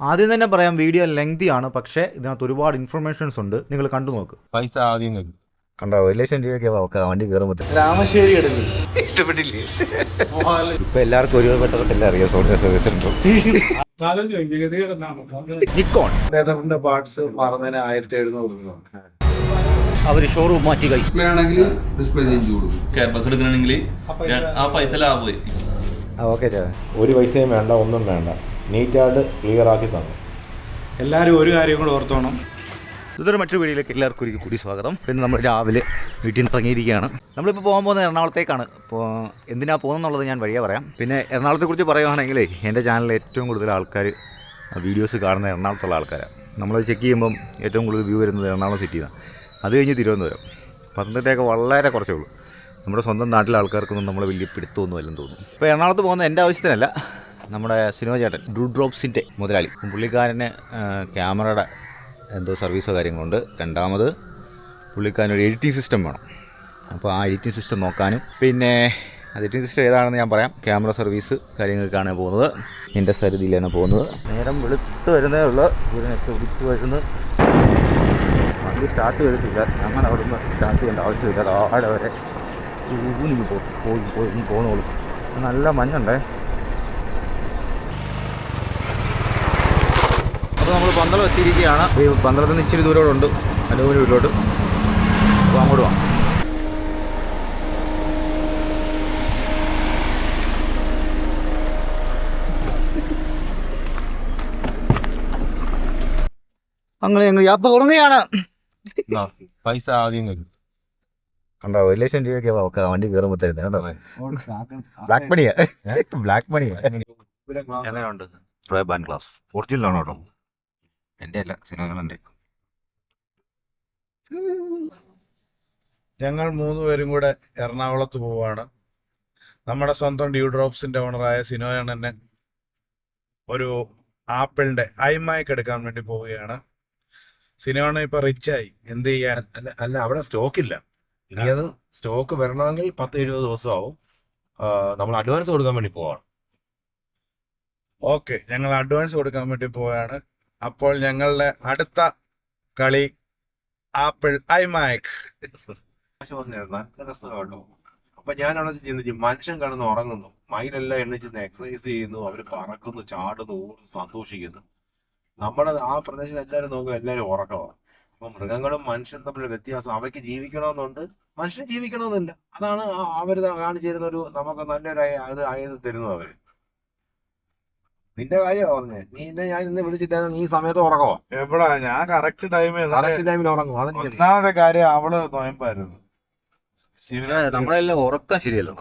ആദ്യം തന്നെ പറയാം വീഡിയോ ലെങ്തി ആണ് പക്ഷേ ഇതിനകത്ത് ഒരുപാട് ഇൻഫർമേഷൻസ് ഉണ്ട്. നിങ്ങൾ കണ്ടു നോക്ക്. പൈസ ആദ്യം കഴിക്കും കണ്ടോ ഒരു ലക്ഷം രൂപയൊക്കെ വണ്ടി കയറുമ്പോൾ രാമശ്ശേരി ഇഷ്ടപ്പെട്ടില്ലേ? ഇപ്പൊ എല്ലാവർക്കും ഒരു പറ്റത്തില്ല അറിയാം സോണിയ സർവീസ് സെന്റർ നിക്കോൺ ലെതറിന്റെ പാർട്സ് പറഞ്ഞതിന് ആയിരത്തി എഴുന്നൂറ് രൂപ. അവർ ഷോറൂം മാറ്റി കൈ ഡിസ്പ്ലേ ആണെങ്കിൽ ഡിസ്പ്ലേ ചേഞ്ച് കൊടുക്കും ക്യാൻവാസ് എടുക്കണമെങ്കിൽ ആ പൈസ ലാഭമായി. ഓക്കെ ഒരു പൈസയും വേണ്ട ഒന്നും വേണ്ട. നീറ്റായിട്ട് ക്ലിയറാക്കി തന്നു. എല്ലാവരും ഒരു കാര്യം കൂടെ ഓർത്തോണം. ഇതൊരു മറ്റൊരു വീഡിയോയിലേക്ക് എല്ലാവർക്കും ഒരു കൂടി സ്വാഗതം. പിന്നെ നമ്മൾ രാവിലെ വീട്ടിൽ നിന്ന് ഇറങ്ങിയിരിക്കുകയാണ്. നമ്മളിപ്പോൾ പോകാൻ പോകുന്നത് എറണാകുളത്തേക്കാണ്. അപ്പോൾ എന്തിനാ പോകുന്നതെന്നുള്ളത് ഞാൻ വഴിയേ പറയാം. പിന്നെ എറണാകുളത്തെക്കുറിച്ച് പറയുകയാണെങ്കിൽ എന്റെ ചാനലിൽ ഏറ്റവും കൂടുതൽ ആൾക്കാർ വീഡിയോസ് കാണുന്ന എറണാകുളത്തുള്ള ആൾക്കാരാണ് നമ്മൾ ചെക്ക് ചെയ്യുമ്പം ഏറ്റവും കൂടുതൽ വ്യൂ വരുന്നത് എറണാകുളം സിറ്റിയാണ് അത് കഴിഞ്ഞ് തിരുവനന്തപുരം. പത്തനംതിട്ടയൊക്കെ വളരെ കുറച്ചേ ഉള്ളൂ. നമ്മുടെ സ്വന്തം നാട്ടിലെ ആൾക്കാർക്കൊന്നും നമ്മളെ വലിയ പിടുത്തമൊന്നും അല്ലെന്ന് തോന്നുന്നു. ഇപ്പോൾ എറണാകുളത്ത് പോകുന്ന എന്റെ ആവശ്യത്തിനല്ല. നമ്മുടെ സിനിമ ചേട്ടൻ ഡ്രൂ ഡ്രോപ്സിന്റെ മുതലാളി. പുള്ളിക്കാരന് ക്യാമറയുടെ എന്തോ സർവീസോ കാര്യങ്ങളുണ്ട്. രണ്ടാമത് പുള്ളിക്കാരൻ ഒരു എഡിറ്റിംഗ് സിസ്റ്റം വേണം. അപ്പോൾ ആ എഡിറ്റിംഗ് സിസ്റ്റം നോക്കാനും. പിന്നെ എഡിറ്റിംഗ് സിസ്റ്റം ഏതാണെന്ന് ഞാൻ പറയാം. ക്യാമറ സർവീസ് കാര്യങ്ങൾക്കാണ് പോകുന്നത്. എന്റെ സരിതിയിലാണ് പോകുന്നത്. നേരം വെളുത്ത് വരുന്നേ ഉള്ളൂ. സൂര്യനൊക്കെ ഉദിച്ച് വരുന്നു. വണ്ടി സ്റ്റാർട്ട് ചെയ്തിട്ടില്ല. ഞങ്ങൾ നിന്ന് സ്റ്റാർട്ട് ചെയ്യേണ്ട ആവശ്യമില്ല. അത് ആടെ വരെ. പോയി പോയി പോകുന്നുള്ളൂ നല്ല മഞ്ഞുണ്ടേ. അപ്പോൾ നമ്മൾ പന്തളം എത്തിയിരിക്കുകയാണ്. ഈ പന്തളത്തിൽ നിന്ന് ഇച്ചിരി ദൂരോടുണ്ട്. അനൂപിന് വീട്ടിലോട്ട്. അപ്പോൾ അങ്ങോട്ട് വാ. അങ്ങനെ ഞങ്ങൾ യാത്ര തുടങ്ങുകയാണ്. പൈസ ആദ്യം കഴിക്കും കണ്ടോ ഒരു ലക്ഷം രൂപയൊക്കെ ഒക്കെ വണ്ടി കയറുമ്പോൾ തരുന്നത് ബ്ലാക്ക് മണിയാ ബ്ലാക്ക് മണിയാ എങ്ങനെയുണ്ട്? ട്രൈ ബാൻ ഗ്ലാസ് ഒറിജിനൽ ആണോ കേട്ടോ? എന്റെ അല്ല സിനിമകളുണ്ട്. ഞങ്ങൾ മൂന്ന് പേരും കൂടെ എറണാകുളത്ത് പോവാണ്. നമ്മുടെ സ്വന്തം ഡ്യൂ ഡ്രോപ്സിന്റെ ഓണറായ സിനോയണ്ണനെ ഒരു ആപ്പിളിന്റെ ഐമാക്ക് എടുക്കാൻ വേണ്ടി പോവുകയാണ്. സിനോണ ഇപ്പൊ റിച്ചായി എന്ത് ചെയ്യാൻ? അല്ല അല്ല അവിടെ സ്റ്റോക്ക് ഇല്ല. ഇനി അത് സ്റ്റോക്ക് വരണമെങ്കിൽ പത്ത് എഴുപത് ദിവസം ആവും നമ്മൾ അഡ്വാൻസ് കൊടുക്കാൻ വേണ്ടി പോവാണ്. ഓക്കെ ഞങ്ങൾ അഡ്വാൻസ് കൊടുക്കാൻ വേണ്ടി പോവുകയാണ് അപ്പോൾ ഞങ്ങളുടെ അടുത്ത കളി ആപ്പിൾ ഐ രസമാട്ടോ അപ്പൊ ഞാൻ അവിടെ ചിന്തിച്ചു മനുഷ്യൻ കടന്ന് ഉറങ്ങുന്നു. മയിലെല്ലാം എണ്ണിച്ച് എക്സസൈസ് ചെയ്യുന്നു. അവർ പറക്കുന്നു ചാടുന്നു സന്തോഷിക്കുന്നു. നമ്മുടെ ആ പ്രദേശത്ത് എല്ലാവരും നോക്കും എല്ലാവരും ഉറക്കമാണ്. അപ്പൊ മൃഗങ്ങളും മനുഷ്യരും തമ്മിലുള്ള വ്യത്യാസം അവയ്ക്ക് ജീവിക്കണമെന്നുണ്ട്. മനുഷ്യൻ ജീവിക്കണമെന്നില്ല. അതാണ് അവർ അവർ ത- കാണിച്ചു തരുന്ന ഒരു നമുക്ക് നല്ലൊരു ഇത് തരുന്നത് അവർ. നിന്റെ കാര്യം പറഞ്ഞേ നീ എന്നെ ഞാൻ ഇന്ന് വിളിച്ചിട്ട് നീ സമയത്ത് ഉറങ്ങോ എവിടാ? ഞാൻ കറക്റ്റ് ടൈമിൽ കറക്റ്റ് ടൈമിൽ ഉറങ്ങും അതെനിക്ക് ഒന്നാമത്തെ കാര്യം അവൾ നോയമ്പായിരുന്നു. നമ്മളെല്ലാം ഉറക്കം ശരിയല്ലോ.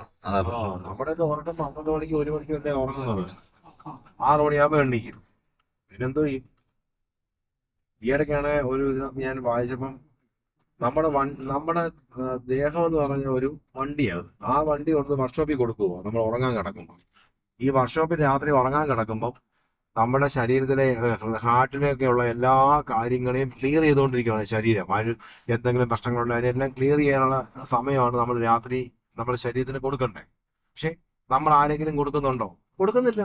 നമ്മുടെ ഉറക്കം പന്ത്രണ്ട് മണിക്ക് ഒരു മണിക്ക് വരെ ഉറങ്ങുന്നത്. ആറു മണിയാകുമ്പോ എണ്ണിക്കും പിന്നെന്തോ ഈ ഈയിടയ്ക്കാണ് ഒരു ഇതിനകത്ത് ഞാൻ വായിച്ചപ്പം നമ്മുടെ വൺ നമ്മുടെ ദേഹം എന്ന് പറഞ്ഞ ഒരു വണ്ടിയാണ് ആ വണ്ടി കൊണ്ട് വർക്ക്ഷോപ്പിൽ കൊടുക്കുമോ നമ്മൾ ഉറങ്ങാൻ കിടക്കുമ്പോൾ ഈ വർക്ക്ഷോപ്പിൽ രാത്രി ഉറങ്ങാൻ കിടക്കുമ്പോൾ നമ്മുടെ ശരീരത്തിലെ ഹാർട്ടിലൊക്കെയുള്ള എല്ലാ കാര്യങ്ങളെയും ക്ലിയർ ചെയ്തുകൊണ്ടിരിക്കുകയാണ് ശരീരം. ആ എന്തെങ്കിലും പ്രശ്നങ്ങളുണ്ട് അതിനെല്ലാം ക്ലിയർ ചെയ്യാനുള്ള സമയമാണ് നമ്മൾ രാത്രി നമ്മുടെ ശരീരത്തിന് കൊടുക്കണ്ടേ. പക്ഷെ നമ്മൾ ആരെങ്കിലും കൊടുക്കുന്നുണ്ടോ? കൊടുക്കുന്നില്ല.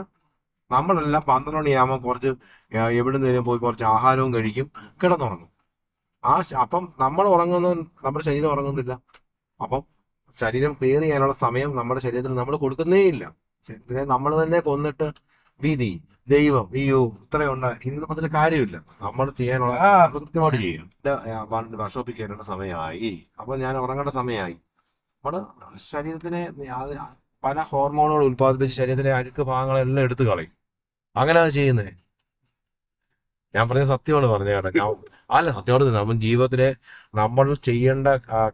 നമ്മളെല്ലാം പന്ത്രണ്ട് മണിയാകുമ്പോൾ കുറച്ച് എവിടെ നിന്നും പോയി കുറച്ച് ആഹാരവും കഴിക്കും കിടന്നുറങ്ങും. ആ അപ്പം നമ്മൾ ഉറങ്ങുന്ന നമ്മുടെ ശരീരം ഉറങ്ങുന്നില്ല. അപ്പം ശരീരം ക്ലിയർ ചെയ്യാനുള്ള സമയം നമ്മുടെ ശരീരത്തിൽ നമ്മൾ കൊടുക്കുന്നേ ഇല്ല ശരീരത്തിനെ നമ്മൾ തന്നെ കൊന്നിട്ട് വിധി ദൈവം അയ്യോ ഇത്രയുണ്ട് ഇന്ന് മുതൽ കാര്യമില്ല. നമ്മൾ ചെയ്യാനുള്ള. കൃത്യമായിട്ട് ചെയ്യും. വർക്ക്ഷോപ്പിൽ കയറേണ്ട സമയമായി. അപ്പൊ ഞാൻ ഉറങ്ങേണ്ട സമയമായി. നമ്മുടെ ശരീരത്തിനെ പല ഹോർമോണുകൾ ഉത്പാദിപ്പിച്ച് ശരീരത്തിലെ അഴുക്ക് ഭാഗങ്ങളെല്ലാം എടുത്തു കളയും. അങ്ങനെയാണ് ചെയ്യുന്നത്. ഞാൻ പറഞ്ഞ സത്യമാണ് പറഞ്ഞ കേട്ടോ. അല്ല സത്യമാണ് നമ്മൾ ജീവിതത്തിലെ നമ്മൾ ചെയ്യേണ്ട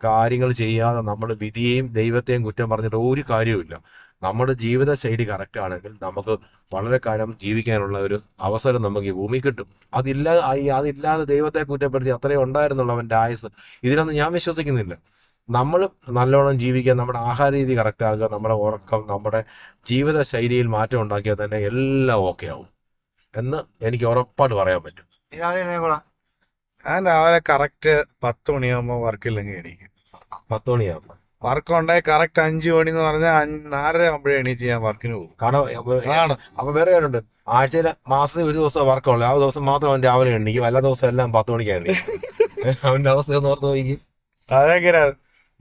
കാര്യങ്ങൾ ചെയ്യാതെ നമ്മൾ വിധിയെയും ദൈവത്തെയും കുറ്റം പറഞ്ഞിട്ട് ഒരു കാര്യവുമില്ല. നമ്മുടെ ജീവിത ശൈലി കറക്റ്റ് ആണെങ്കിൽ നമുക്ക് വളരെ കാലം ജീവിക്കാനുള്ള ഒരു അവസരം നമുക്ക് ഈ ഭൂമി കിട്ടും. അതില്ല അതില്ലാതെ ദൈവത്തെ കുറ്റപ്പെടുത്തി അത്രയും ഉണ്ടായിരുന്നുള്ളൂ അവന്റെ ആയുസ് ഇതിലൊന്നും ഞാൻ വിശ്വസിക്കുന്നില്ല. നമ്മൾ നല്ലോണം ജീവിക്കുക നമ്മുടെ ആഹാര രീതി കറക്റ്റ് ആകുക നമ്മുടെ ഉറക്കം നമ്മുടെ ജീവിത ശൈലിയിൽ മാറ്റം ഉണ്ടാക്കിയാൽ തന്നെ എല്ലാം ഓക്കെ ആവും എന്ന് എനിക്ക് ഉറപ്പായിട്ട് പറയാൻ പറ്റും. ഞാൻ രാവിലെ കറക്റ്റ് പത്ത് മണിയാകുമ്പോൾ വർക്കില്ലെങ്കിൽ എനിക്ക് പത്ത് മണിയാകുമ്പോൾ വർക്ക് ഉണ്ടായി കറക്റ്റ് അഞ്ചു മണി എന്ന് പറഞ്ഞാൽ നാലര ആകുമ്പോഴേ എണീറ്റ് ഞാൻ വർക്കിന് പോകും. കാരണം അപ്പൊ വേറെ കാര്യമുണ്ട്. ആഴ്ചയിൽ മാസത്തിൽ ഒരു ദിവസം വർക്കുള്ളൂ. ആ ദിവസം മാത്രം അവൻ രാവിലെ എണ്ണിക്കും എല്ലാ ദിവസം എല്ലാം പത്ത് മണിക്കാണ് അവന്റെ അവസ്ഥ ഓർത്ത് നോക്കി അതെങ്ങനെ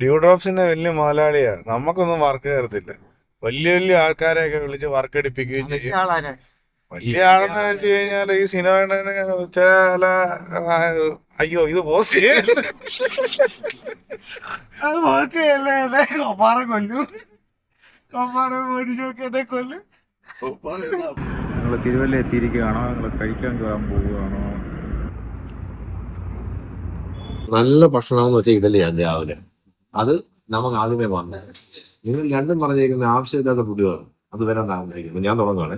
ഡ്യൂഡ്രോപ്സിന്റെ വലിയ മുതലാളിയാ. നമുക്കൊന്നും വർക്ക് കയറത്തില്ല വലിയ വലിയ ആൾക്കാരെയൊക്കെ വിളിച്ച് വർക്ക് എടുപ്പിക്കുകയും ചെയ്യും വലിയ ആളെന്ന് വെച്ച് കഴിഞ്ഞാൽ ഈ സിനിമ ചില അയ്യോ ഇത് പോസ്റ്റ് അത് പോസ്റ്റ് ചെയ്യല്ലേ കൊപ്പാറ കൊല്ലു. കൊപ്പാറ മേടിച്ചൊക്കെ കൊല്ലും. ഞങ്ങൾ തിരുവല്ല എത്തിയിരിക്കുകയാണോ? ഞങ്ങൾ കഴിക്കാൻ കയറാൻ പോവുകയാണോ? നല്ല ഭക്ഷണം എന്ന് വെച്ചാൽ ഇഡലിയാണ് രാവിലെ. അത് നമുക്ക് ആദ്യമേ വന്നേ നിങ്ങൾ രണ്ടും പറഞ്ഞേക്കുന്ന ആവശ്യമില്ലാത്ത ഫുഡുകൾ അത് വരാൻ താമസിക്കുന്നു ഞാൻ തുടങ്ങുകയാണ്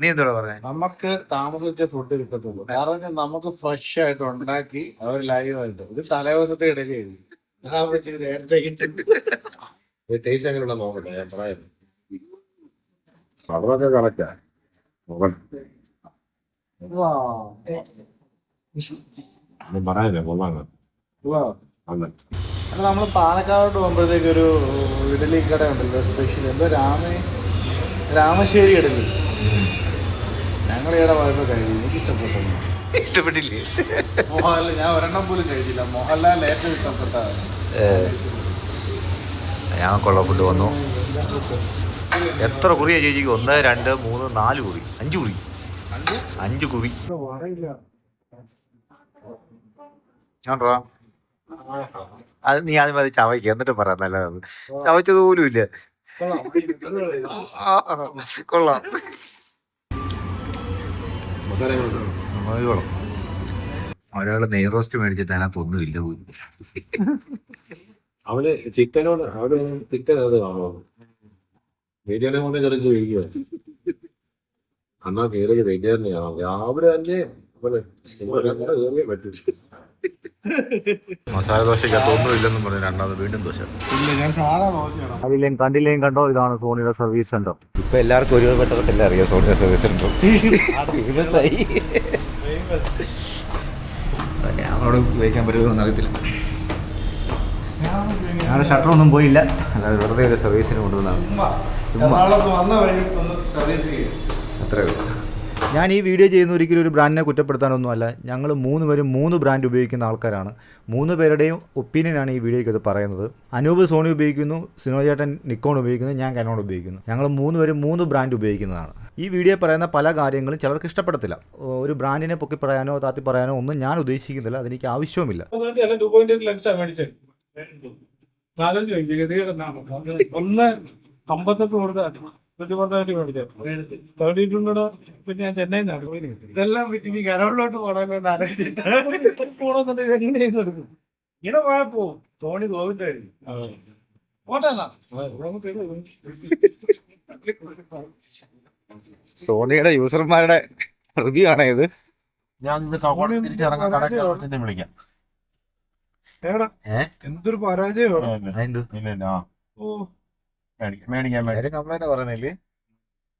നീ എന്തോടാ പറഞ്ഞേ? നമുക്ക് താമസിച്ച ഫുഡ് കിട്ടത്തുള്ളൂ. കാരണം നമുക്ക് ഫ്രഷ് ആയിട്ട് ഉണ്ടാക്കി അവർ ലൈവ് ആയിട്ട്. ഇത് തലേദിവസത്തെ ഇടയ്ക്ക് ടേസ്റ്റ് നോക്കട്ടെ ഞാൻ പറയാം. കറക്റ്റാ പറയാനേ കൊള്ളാം നമ്മൾ പാലക്കാട് പോകുമ്പോഴത്തേക്ക് ഒരു ഇഡലി കട ഉണ്ടല്ലോ സ്പെഷ്യൽ എന്തോ രാമ രാമശ്ശേരി ഇഡലി. ഞങ്ങൾ ഇവിടെ പോയപ്പോൾ കഴിച്ചു. എനിക്ക് ഇഷ്ടപ്പെട്ടു. ഇഷ്ടപ്പെട്ടില്ലേ? മോഹൻലാൽ ഞാൻ ഒരെണ്ണം പോലും കഴിച്ചില്ല. മോഹൻലാൽ ഏറ്റവും ഇഷ്ടപ്പെട്ട ഞാൻ കൊള്ള ഫുഡ് വന്നു. എത്ര കുറിയാ ചേച്ചിക്ക്? ഒന്ന് രണ്ട് മൂന്ന് നാല് കുറി. അഞ്ച് കുറി. അഞ്ച്? കുറി. ഞാൻട്രാ അത് നീ ആദ്യം അത് ചവയ്ക്ക്. എന്നിട്ട് പറ നല്ലതാണ് ചവച്ചത് പോലും ഇല്ല. കൊള്ളാം. ഒരാൾ നെയ്റോസ്റ്റ് മേടിച്ചിട്ട് അതിനകത്ത് ഒന്നുമില്ല പോയി അവന് ചിക്കനോട് അവന് ചിക്കൻ അത് കാണുമോ? ബിരിയാണി കൊണ്ട് ചെറുക്ക് കഴിക്കുക അന്നാ കയറിയത് ബിരിയാണി കാണാം രാവിലെ തന്നെ കയറിയേ പറ്റൂ. മസാല ദോശയ്ക്കകത്ത് ഒന്നുമില്ലെന്നും പറഞ്ഞു രണ്ടാമത് വീണ്ടും ദോശ. ഇല്ല ഞാൻ സാധാ ദോശയാണ്. അതിലേയും കണ്ടില്ലേ കണ്ടോ? ഇതാണ് സോണിയുടെ സർവീസ് സെന്റർ. ഇപ്പൊ എല്ലാവർക്കും ഒരുപാട് പറ്റത്തില്ല അറിയാം സോണിയുടെ സർവീസ് സെന്റർ. ഫേമസ് ആയി ഞങ്ങളോട് ഉപയോഗിക്കാൻ പറ്റുമെന്ന് അറിയത്തില്ല ഞങ്ങളുടെ ഷട്ടർ ഒന്നും പോയില്ല. അല്ലാതെ വെറുതെ ഒരു സർവീസിന് കൊണ്ടുവന്നാണ് ചുമ്മാ. അത്രേ ഉള്ളൂ. ഞാൻ ഈ വീഡിയോ ചെയ്യുന്ന ഒരിക്കലും ഒരു ബ്രാൻഡിനെ കുറ്റപ്പെടുത്താനൊന്നുമല്ല ഞങ്ങൾ മൂന്ന് പേരും മൂന്ന് ബ്രാൻഡ് ഉപയോഗിക്കുന്ന ആൾക്കാരാണ്. മൂന്ന് പേരുടെയും ഒപ്പീനിയനാണ് ഈ വീഡിയോയ്ക്ക് ഇത് പറയുന്നത്. അനൂപ് സോണി ഉപയോഗിക്കുന്നു. സിനോചേട്ടൻ നിക്കോൺ ഉപയോഗിക്കുന്നു. ഞാൻ കനോൺ ഉപയോഗിക്കുന്നു. ഞങ്ങൾ മൂന്ന് പേരും മൂന്ന് ബ്രാൻഡ് ഉപയോഗിക്കുന്നതാണ്. ഈ വീഡിയോ പറയുന്ന പല കാര്യങ്ങളും ചിലർക്ക് ഇഷ്ടപ്പെടത്തില്ല. ഒരു ബ്രാൻഡിനെ പൊക്കി പറയാനോ താത്തി പറയാനോ ഒന്നും ഞാൻ ഉദ്ദേശിക്കുന്നില്ല. അതെനിക്ക് ആവശ്യവുമില്ല. ഒന്ന് അമ്പത്തെട്ട് കൊടുത്ത തേർട്ടി പിന്നെ ഞാൻ ചെന്നൈയിൽ നിന്നാണ്. ഇതെല്ലാം വിറ്റ് ഇനി കരോളിലോട്ട് പോകണമെന്ന് ആലോചിച്ചിട്ട്. പോകണമെന്നുണ്ട് ഇത് എങ്ങനെ ചെയ്തെടുക്കും ഇങ്ങനെ പോയപ്പോ തോണി ഗോവിന്ദായിരുന്നു സോണിയുടെ യൂസർമാരുടെ റിവ്യൂ ആണ് ഇത്. ഞാൻ ഇത് കവോടെ തിരിച്ചിറങ്ങാൻ വിളിക്കാം. എന്തൊരു പരാജയമാണ്? ഓ. മേടിക്കാം മേടിക്കാം. മേടിക്കാം കംപ്ലൈന്റ് പറയുന്നില്ലേ?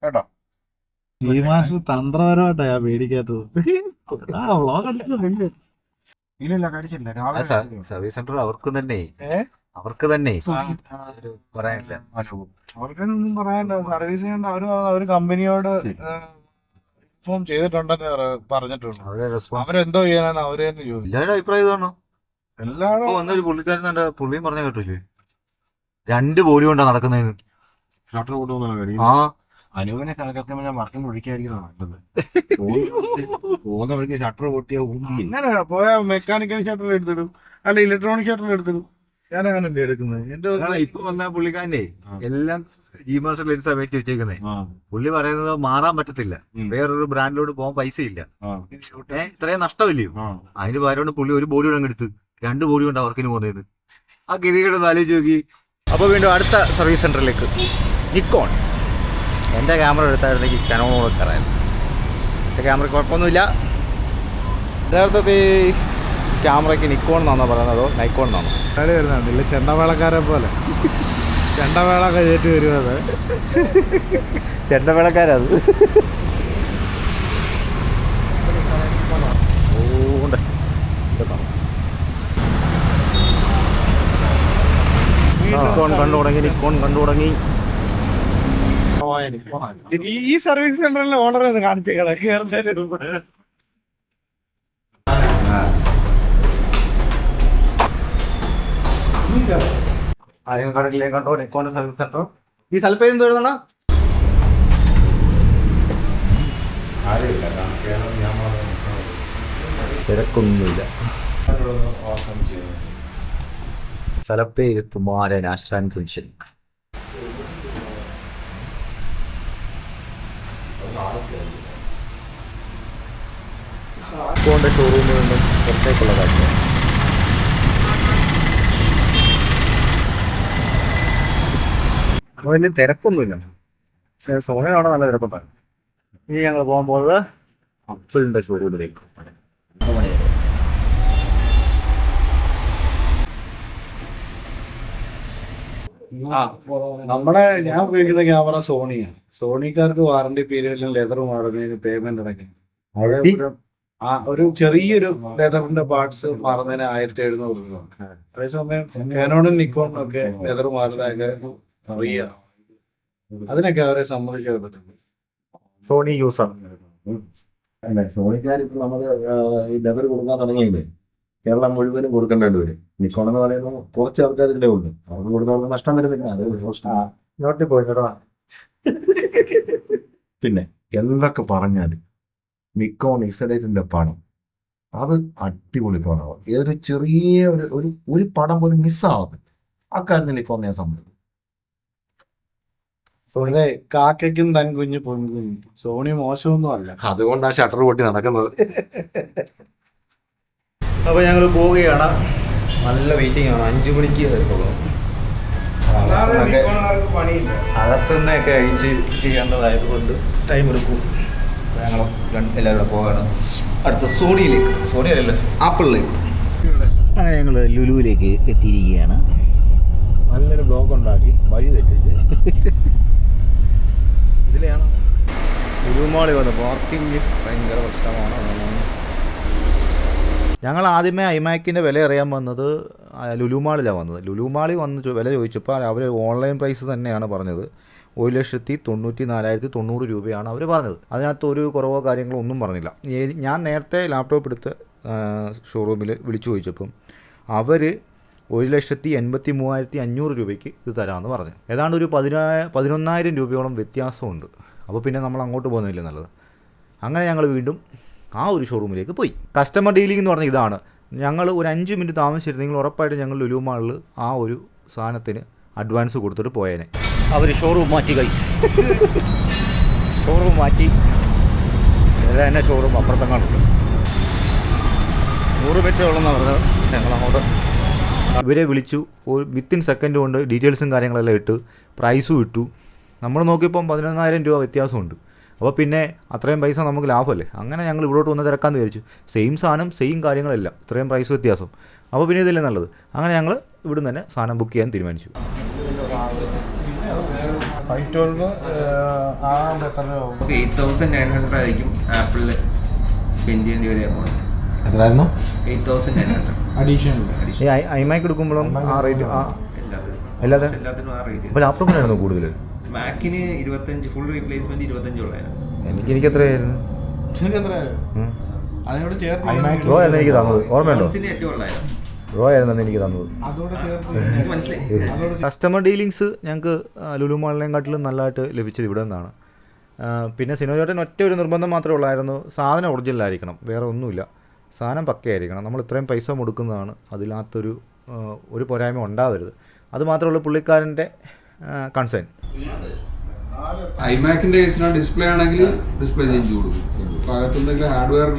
കേട്ടോ? ഈ മാസം തന്ത്രപരമായിട്ടാ ഞാൻ മേടിക്കാത്തത് ആ വ്ളോഗ് ഇല്ല ഇല്ല കഴിച്ചില്ല രാവിലെ കഴിച്ചില്ല. സർവീസ് സെന്റർ അവർക്ക് തന്നെ. അവർക്ക് തന്നെ. പറയാനില്ല. അവർക്കൊന്നും പറയാനില്ല. സർവീസ് ചെയ്യേണ്ട അവർ അവർ കമ്പനിയോട് ഇൻഫോം ചെയ്തിട്ടുണ്ടെന്ന് പറ- പറഞ്ഞിട്ടുണ്ട്. അവരെന്തോ ചെയ്യാനാണ് അവർ തന്നെ ചോദിച്ചു. എല്ലാവരുടെ അഭിപ്രായം ഇതാണോ. എല്ലാവരും പുള്ളിക്കാരൻ പുള്ളിയും പറഞ്ഞ കേട്ടില്ലേ? രണ്ട് ബോഡി കൊണ്ടാ നടക്കുന്നതിന് ഷട്ടർ കൊണ്ടുവന്നാണ് മേടി ആ. അനുവിനെ കണക്കത്തിന് ഞാൻ വർക്കിംഗ് വിളിക്കായിരിക്കുന്നതാണ് നല്ലത്. പോകുന്ന- പോകുന്ന ഷട്ടർ പൊട്ടിയ അങ്ങനെ പോയ മെക്കാനിക്കൽ ഷട്ടർ എടുത്തിടും. അല്ല ഇലക്ട്രോണിക് ഷട്ടർ എടുത്തിടും. ഞാൻ അങ്ങനല്ലേ എടുക്കുന്നത് എന്റെ ഇപ്പൊ വന്ന പുള്ളിക്കാരനെ എല്ലാം ജി മാസ്റ്റർ ലെൻസാ മേടിച്ച് വെച്ചേക്കുന്നേ പുള്ളി പറയുന്നത് മാറാൻ പറ്റത്തില്ല. വേറൊരു ബ്രാൻഡിലോട്ട് പോകാൻ പൈസ ഇല്ല ഇത്രയും നഷ്ടമില്ലയോ? അതിന് പകരം പുള്ളി ഒരു ബോഡി കൂടെ എടുത്ത് രണ്ട് ബോഡി കൊണ്ട് വർക്കിന് പോകുന്നത്. ആ ഗതികേട് ആലോചിച്ച് നോക്കി. അപ്പോൾ വീണ്ടും അടുത്ത സർവീസ് സെന്ററിലേക്ക് നിക്കോൺ. എന്റെ ക്യാമറ എടുത്തായിരുന്നെങ്കിൽ കനോണോട് കയറായിരുന്നു. എന്റെ ക്യാമറ കുഴപ്പമൊന്നുമില്ല. യഥാർത്ഥത്തിൽ ക്യാമറയ്ക്ക് നിക്കോൺ എന്നാണോ പറയുന്നതോ നൈക്കോൺ എന്നാണോ? കളി വരുന്നില്ല ചെണ്ടമേളക്കാരെ പോലെ. ചെണ്ടമേള വരുമോ വരുന്നത് ചെണ്ടമേളക്കാരത് നിക്കോൺ കണ്ടു തുടങ്ങി നിക്കോൺ കണ്ടു തുടങ്ങി. ഈ സർവീസ് സെന്ററിലെ ഓണർ ഒന്ന് കണ്ടോ? സർവീസ് സെന്റർ ഈ സ്ഥലപ്പേര് എന്ത് എഴുതണം? തിരക്കൊന്നുമില്ല. സ്ഥലപ്പേര് കുമാരൻ ആശാൻ കുഞ്ചൻ പോണ്ട ഷോറൂമിൽ നിന്നും പുറത്തേക്കുള്ള കാഴ്ച വലിയ തിരക്കൊന്നുമില്ല. സോണയാണ് നല്ല തിരക്കുണ്ടായിരുന്നു ഇനി ഞങ്ങൾ പോകാൻ പോകുന്നത് അപ്പിളിന്റെ ഷോറൂമിലേക്ക് ആ നമ്മുടെ ഞാൻ ഉപയോഗിക്കുന്ന ക്യാമറ സോണിയാണ്. സോണിക്കാർക്ക് വാറണ്ടി പീരീഡിൽ ലെതർ മാറുന്നതിന് പേയ്മെന്റ് അടക്കം അവിടെ ആ ഒരു ചെറിയൊരു ലെതറിന്റെ പാർട്സ് മാറുന്നതിന് ആയിരത്തി എഴുന്നൂറ് രൂപ. അതേസമയം കാനോണും നിക്കോണും ഒക്കെ ലെതർ മാറുന്നതൊക്കെ ഫ്രീ ആണ് അതിനൊക്കെ അവരെ സമ്മതിക്കാൻ സോണി യൂസർ ആണ്. സോണിക്കാർ ഇപ്പൊ നമ്മൾ ഈ ലെതർ കൊടുക്കാൻ തുടങ്ങിയില്ലേ? കേരളം മുഴുവനും കൊടുക്കേണ്ടി വരും. നിക്കോൺ എന്ന് പറയുന്നത് കുറച്ച് ആൾക്കാരില്ലേ ഉള്ളൂ. അവർക്ക് കൊടുത്തവർക്ക് നഷ്ടം വരുന്നില്ല. അത് ആ, നോട്ടി പോയി പിന്നെ എന്തൊക്കെ പറഞ്ഞാലും നിക്കോൺ ഇസഡേറ്റിന്റെ പടം അത് അടിപൊളി പടമാണ് ഏതൊരു ചെറിയ ഒരു ഒരു ഒരു പടം പോലും മിസ്സാവുന്നില്ല അക്കാര്യത്തിൽ നിക്കോൺ ഞാൻ സമ്മതിക്കും. അതെ കാക്കയ്ക്കും തൻ കുഞ്ഞ് പൊൻകുഞ്ഞ്. സോണി മോശമൊന്നും അല്ല. അതുകൊണ്ടാണ് ഷട്ടർ പൊട്ടി നടക്കുന്നത്. അപ്പോൾ ഞങ്ങൾ പോവുകയാണ്. നല്ല വെയിറ്റിംഗ് ആണ്. അഞ്ചു മണിക്ക് വരത്തുള്ളൂ. പണിയില്ല. അകത്തുനിന്നൊക്കെ അഴിച്ച് ചെയ്യേണ്ടതായതുകൊണ്ട് ടൈം എടുക്കും. അപ്പോൾ ഞങ്ങൾ എല്ലാവരും കൂടെ പോവുകയാണ്. അടുത്ത സോണിയിലേക്ക്. സോണി അല്ലല്ലോ ആപ്പിളിലേക്ക്. അങ്ങനെ ഞങ്ങൾ ലുലുവിലേക്ക് എത്തിയിരിക്കുകയാണ്. നല്ലൊരു ബ്ലോഗ് ഉണ്ടാക്കി വഴി തെറ്റിച്ച്. ഇതിലെയാണ്? ലുലുമാളി വന്ന് പാർക്കിംഗ് ഭയങ്കര പ്രശ്നമാണ്. ഞങ്ങൾ ആദ്യമേ ഐമാക്കിന്റെ വില അറിയാൻ വന്നത് ലുലുമാളിലാണ് വന്നത്. ലുലുമാളി വന്ന് വില ചോദിച്ചപ്പോൾ അവർ ഓൺലൈൻ പ്രൈസ് തന്നെയാണ് പറഞ്ഞത്. ഒരു ലക്ഷത്തി തൊണ്ണൂറ്റി നാലായിരത്തി തൊണ്ണൂറ് രൂപയാണ് അവർ പറഞ്ഞത്. അതിനകത്ത് ഒരു കുറവോ കാര്യങ്ങളോ ഒന്നും പറഞ്ഞില്ല. ഞാൻ നേരത്തെ ലാപ്ടോപ്പ് എടുത്ത് ഷോറൂമിൽ വിളിച്ചു ചോദിച്ചപ്പം അവർ ഒരു ലക്ഷത്തി എൺപത്തി മൂവായിരത്തി അഞ്ഞൂറ് രൂപയ്ക്ക് ഇത് തരാമെന്ന് പറഞ്ഞു. ഏതാണ്ട് ഒരു പതിനാ പതിനൊന്നായിരം രൂപയോളം വ്യത്യാസമുണ്ട്. അപ്പോൾ പിന്നെ നമ്മൾ അങ്ങോട്ട് പോകുന്നില്ല നല്ലത്? അങ്ങനെ ഞങ്ങൾ വീണ്ടും ആ ഒരു ഷോറൂമിലേക്ക് പോയി. കസ്റ്റമർ ഡീലിംഗ് എന്ന് പറഞ്ഞാൽ ഇതാണ്. ഞങ്ങൾ ഒരു അഞ്ച് മിനിറ്റ് താമസിച്ചിരുന്നു നിങ്ങൾ ഉറപ്പായിട്ട് ഞങ്ങൾ ലുലു മാളിൽ ആ ഒരു സാധനത്തിന് അഡ്വാൻസ് കൊടുത്തിട്ട് പോയേനെ. അവർ ഷോറൂം മാറ്റി കൈസ് ഷോറൂം മാറ്റി. തന്നെ ഷോറൂം അപ്പുറത്തെങ്ങാണ്ടുണ്ട് നൂറ് മീറ്റർ ഉള്ളെന്ന് പറഞ്ഞത്. ഞങ്ങൾ അങ്ങോട്ട്. ഇവരെ വിളിച്ചു. ഒരു വിത്തിൻ സെക്കൻഡ് കൊണ്ട് ഡീറ്റെയിൽസും കാര്യങ്ങളെല്ലാം ഇട്ട് പ്രൈസും ഇട്ടു. നമ്മൾ നോക്കിയപ്പം പതിനൊന്നായിരം രൂപ വ്യത്യാസമുണ്ട്. അപ്പോൾ പിന്നെ അത്രയും പൈസ നമുക്ക് ലാഭമല്ലേ? അങ്ങനെ ഞങ്ങൾ ഇവിടോട്ട് വന്ന് തിരക്കാന്ന് വിചാരിച്ചു. സെയിം സാധനം സെയിം കാര്യങ്ങളെല്ലാം. ഇത്രയും പ്രൈസ് വ്യത്യാസം. അപ്പോൾ പിന്നെ ഇതില്ലേ നല്ലത്? അങ്ങനെ ഞങ്ങൾ ഇവിടുന്ന് തന്നെ സാധനം ബുക്ക് ചെയ്യാൻ തീരുമാനിച്ചു. ഫൈവ് ട്വൽവ് ആ എത്ര രൂപ എയ്റ്റ് തൗസൻഡ് നയൻ ഹൺഡ്രഡ് ആയിരിക്കും ആപ്പിളിൽ സ്പെൻഡ് ചെയ്യേണ്ടി വരിക എമൗണ്ട് എത്രയായിരുന്നു? Eight thousand nine hundred addition ഈ ഐ മൈക്ക് എടുക്കുമ്പോഴും ആ റേറ്റ് എല്ലാത്തിനും. ആ റേറ്റ് അപ്പോൾ ലാപ്ടോപ്പിനായിരുന്നു കൂടുതൽ മാക്കിന് ഇരുപത്തഞ്ച് ഫുൾ റീപ്ലേസ്മെന്റ് ഇരുപത്തഞ്ച് ഉള്ളായിരുന്നു. എനിക്ക് എനിക്ക് എത്രയായിരുന്നു? നിങ്ങൾക്ക് എത്ര? ഉം. അതിനോട് ചേർത്ത് റോ ആയിരുന്നു എനിക്ക് തന്നത്. ഓർമ്മയുണ്ടോ? ഫോൺസിന് ഏറ്റവും ഉള്ളായിരുന്നു. റോ ആയിരുന്നു എനിക്ക് തന്നത്. അതോടെ ചേർത്ത് എനിക്ക് മനസ്സിലായി. കസ്റ്റമർ ഡീലിങ്സ് ഞങ്ങൾക്ക് ലുലു മാളിനെക്കാട്ടിലും നല്ലതായിട്ട് ലഭിച്ചത് ഇവിടെ നിന്നാണ്. പിന്നെ സിനോജോട്ടൻ ഒറ്റ ഒരു നിർബന്ധം മാത്രമേ ഉള്ളായിരുന്നു. സാധനം ഒറിജിനൽ ആയിരിക്കണം. വേറെ ഒന്നുമില്ല. സാധനം പക്കയായിരിക്കണം. നമ്മൾ ഇത്രയും പൈസ കൊടുക്കുന്നതാണ്. അതിനകത്തൊരു ഒരു പോരായ്മ ഉണ്ടാവരുത്. അത് മാത്രമേ ഉള്ളൂ പുള്ളിക്കാരന്റെ കൺസേൺ ഐമാക്കിന്റെ കേസിനാണ് ഡിസ്പ്ലേ ആണെങ്കിൽ ഡിസ്പ്ലേ ചേഞ്ച് കൊടുക്കും. അപ്പോൾ അകത്ത് എന്തെങ്കിലും ഹാർഡ്വെയർ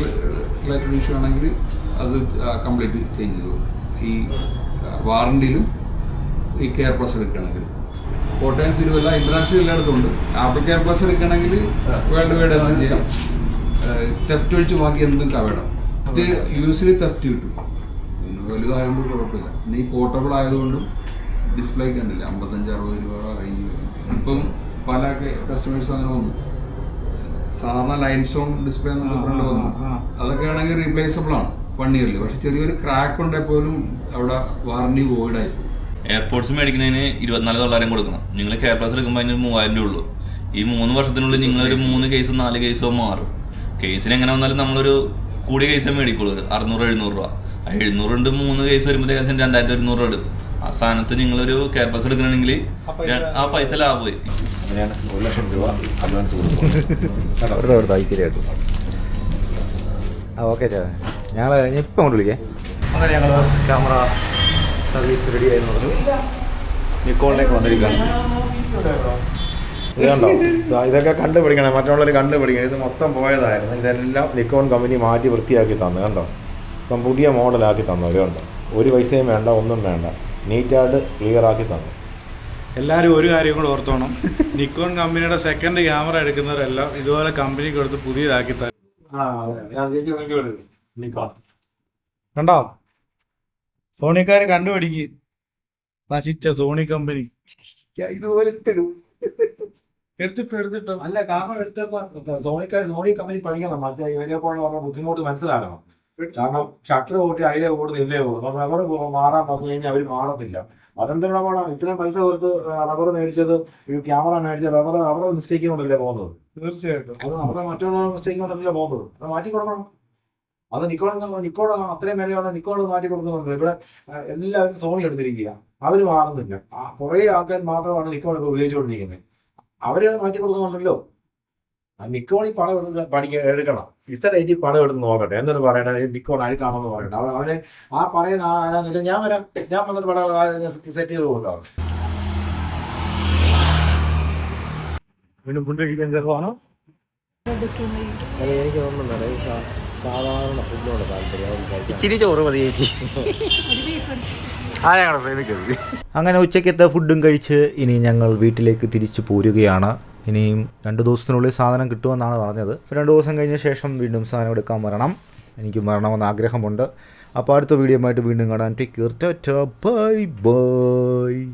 റിലേറ്റഡ് ഇഷ്യൂ ആണെങ്കിൽ അത് കംപ്ലീറ്റ് ചേഞ്ച് ചെയ്തു ഈ വാറണ്ടിയിലും ഈ കെയർ പ്ലസ് എടുക്കുകയാണെങ്കിൽ കോട്ടയം തിരുവല്ല ഇന്റർനാഷണൽ എല്ലായിടത്തും ഉണ്ട് ആപ്പിൾ കെയർ പ്ലസ് എടുക്കുകയാണെങ്കിൽ വേൾഡ് വൈഡ് എന്തും ചെയ്യാം. തെഫ്റ്റ് ഒഴിച്ച് ബാക്കി എന്തും കവേടാം യു എസിൽ തെഫ്റ്റ് കിട്ടും. പിന്നെ വലുതായതുകൊണ്ട് കുഴപ്പമില്ല. പിന്നെ ഈ പോർട്ടബിൾ ആയതുകൊണ്ടും ഡിസ്പ്ലേ കണ്ടില്ല? അമ്പത്തഞ്ച് അറുപത് രൂപ റേഞ്ച് ഇപ്പം പല കസ്റ്റമേഴ്സ് അങ്ങനെ വന്നു. സാധാരണ ലൈൻ സ്റ്റോൺ ഡിസ്പ്ലേ എന്നൊക്കെ പറഞ്ഞിട്ട് വന്നു. അതൊക്കെ ആണെങ്കിൽ റീപ്ലേസബിൾ ആണ് വൺ ഇയറിൽ പക്ഷെ ചെറിയൊരു ക്രാക്ക് ഉണ്ടെങ്കിൽ പോലും അവിടെ വാറണ്ടി വോയിഡായി എയർപോർട്സ് മേടിക്കുന്നതിന് ഇരുപത്തിനാല് തൊള്ളായിരം കൊടുക്കണം. നിങ്ങൾ കെയർ പ്ലസ് എടുക്കുമ്പോൾ അതിന് മൂവായിരം രൂപ ഉള്ളൂ. ഈ മൂന്ന് വർഷത്തിനുള്ളിൽ നിങ്ങളൊരു മൂന്ന് കേസോ നാല് കേസോ മാറും. കേസിന് എങ്ങനെ വന്നാലും നമ്മളൊരു കൂടിയ കേസേ മേടിക്കുള്ളൂ. ഒരു അറുന്നൂറ് എഴുന്നൂറ് രൂപ. ആ എഴുന്നൂറ് രണ്ട് മൂന്ന് കേസ് വരുമ്പോഴത്തേക്കും രണ്ടായിരത്തി ഒരുന്നൂറ് രൂപ എടുക്കും ആ സ്ഥാനത്ത് നിങ്ങളൊരു കെയർ ബസ് എടുക്കണമെങ്കിൽ ആ പൈസ ലാഭമായി. അങ്ങനെയാണ് ഒരു ലക്ഷം രൂപ അഡ്വാൻസ് കൊടുക്കും ആ ഓക്കെ ചേ ഞങ്ങൾ ഇപ്പം കൊണ്ട് വിളിക്കേ. അങ്ങനെ ഞങ്ങൾ ക്യാമറ സർവീസ് റെഡി ആയി പറഞ്ഞു. നിക്കോളിലേക്ക് വന്നിരിക്കുകയാണ്. ഇത് കണ്ടോ? സ- ഇതൊക്കെ കണ്ടുപിടിക്കണം. മറ്റുള്ളവർ കണ്ടുപിടിക്കണം. ഇത് മൊത്തം പോയതായിരുന്നു. ഇതെല്ലാം നിക്കോൺ കമ്പനി മാറ്റി വൃത്തിയാക്കി തന്നു. കണ്ടോ? ഇപ്പം പുതിയ മോഡലാക്കി തന്നു. കണ്ടോ? ഒരു പൈസയും വേണ്ട ഒന്നും വേണ്ട. നീറ്റായിട്ട് ക്ലിയർ ആക്കി തന്നു. എല്ലാവരും ഒരു കാര്യം കൂടെ ഓർത്തോണം. നിക്കോൺ കമ്പനിയുടെ സെക്കൻഡ് ക്യാമറ എടുക്കുന്നവരെല്ലാം ഇതുപോലെ കമ്പനി കൊടുത്ത് പുതിയതാക്കി തരും. കണ്ടോ? സോണിക്കാർ കണ്ടുപിടിക്ക്. നശിച്ച സോണി കമ്പനി. എടുത്തിട്ടോ എടുത്തിട്ടോ. അല്ല കാരണം എടുത്തപ്പോ സോണിക്കാർ സോണി കമ്പനി പഠിക്കണം. മറ്റേ ഇവരെ പോലുള്ള ബുദ്ധിമുട്ട് മനസ്സിലാക്കണം. കാരണം ഷട്ടർ കൂട്ടി അതിലെ ഓടുന്നു ഇതിലേ ഓടുന്നു. റബ്ബർ മാറാൻ പറഞ്ഞു കഴിഞ്ഞാൽ അവർ മാറത്തില്ല. അതെന്തൊരു ഇടപാടാണ് ഇത്രയും പൈസ കൊടുത്ത് റബ്ബർ മേടിച്ചത് ഈ ക്യാമറ മേടിച്ചത് റബ്ബർ അവരുടെ മിസ്റ്റേക്ക് കൊണ്ടല്ലേ പോകുന്നത്? തീർച്ചയായിട്ടും. അത് അവരുടെ മറ്റുള്ള മിസ്റ്റേക്ക് കൊണ്ടല്ലേ പോകുന്നത്? അത് മാറ്റി കൊടുക്കണം. അത് നിക്കോട് നിക്കോട് അത്രയും വിലയുള്ള നിക്കോട് മാറ്റി കൊടുക്കുന്നുണ്ട്. ഇവിടെ എല്ലാവരും സോണി എടുത്തിരിക്കുക അവർ മാറുന്നില്ല. കുറേ ആൾക്കാർ മാത്രമാണ് നിക്കോട് ഇപ്പോൾ ഉപയോഗിച്ചുകൊണ്ടിരിക്കുന്നത്. അവരെ മാറ്റി കൊടുക്കുന്നുണ്ടല്ലോ. നിക്കോൺ ഈ പണം എടുത്ത് പഠിക്ക എടുക്കണം. ഇസ്റ്റർ എനിക്ക് പണം എടുത്ത് നോക്കട്ടെ. എന്നിട്ട് പറയണത്? ഈ നിക്കോൺ അഴുക്കാണെന്ന് പറയട്ടെ. അവൻ അവന് ആ പറയുന്ന ആരാന്ന് വെച്ചാൽ ഞാൻ വരാം. ഞാൻ വന്നിട്ട് പടം സെറ്റ് ചെയ്ത് കൊടുക്കാം. ഫുഡ് കഴിക്കാൻ എനിക്ക് തോന്നുന്നുണ്ട് സാധാരണ ഫുഡിനോട് താല്പര്യം. ഇച്ചിരി ചോറ് മതി അങ്ങനെ ഉച്ചക്കത്തെ ഫുഡും കഴിച്ച് ഇനി ഞങ്ങൾ വീട്ടിലേക്ക് തിരിച്ചു പോരുകയാണ്. ഇനിയും രണ്ട് ദിവസത്തിനുള്ളിൽ സാധനം കിട്ടുമെന്നാണ് പറഞ്ഞത്. രണ്ട് ദിവസം കഴിഞ്ഞ ശേഷം വീണ്ടും സാധനം എടുക്കാൻ വരണം. എനിക്ക് വരണമെന്ന് ആഗ്രഹമുണ്ട്. അപ്പോൾ അടുത്ത വീഡിയോ ആയിട്ട് വീണ്ടും കാണാൻ ടേക്ക് ബൈ ബൈ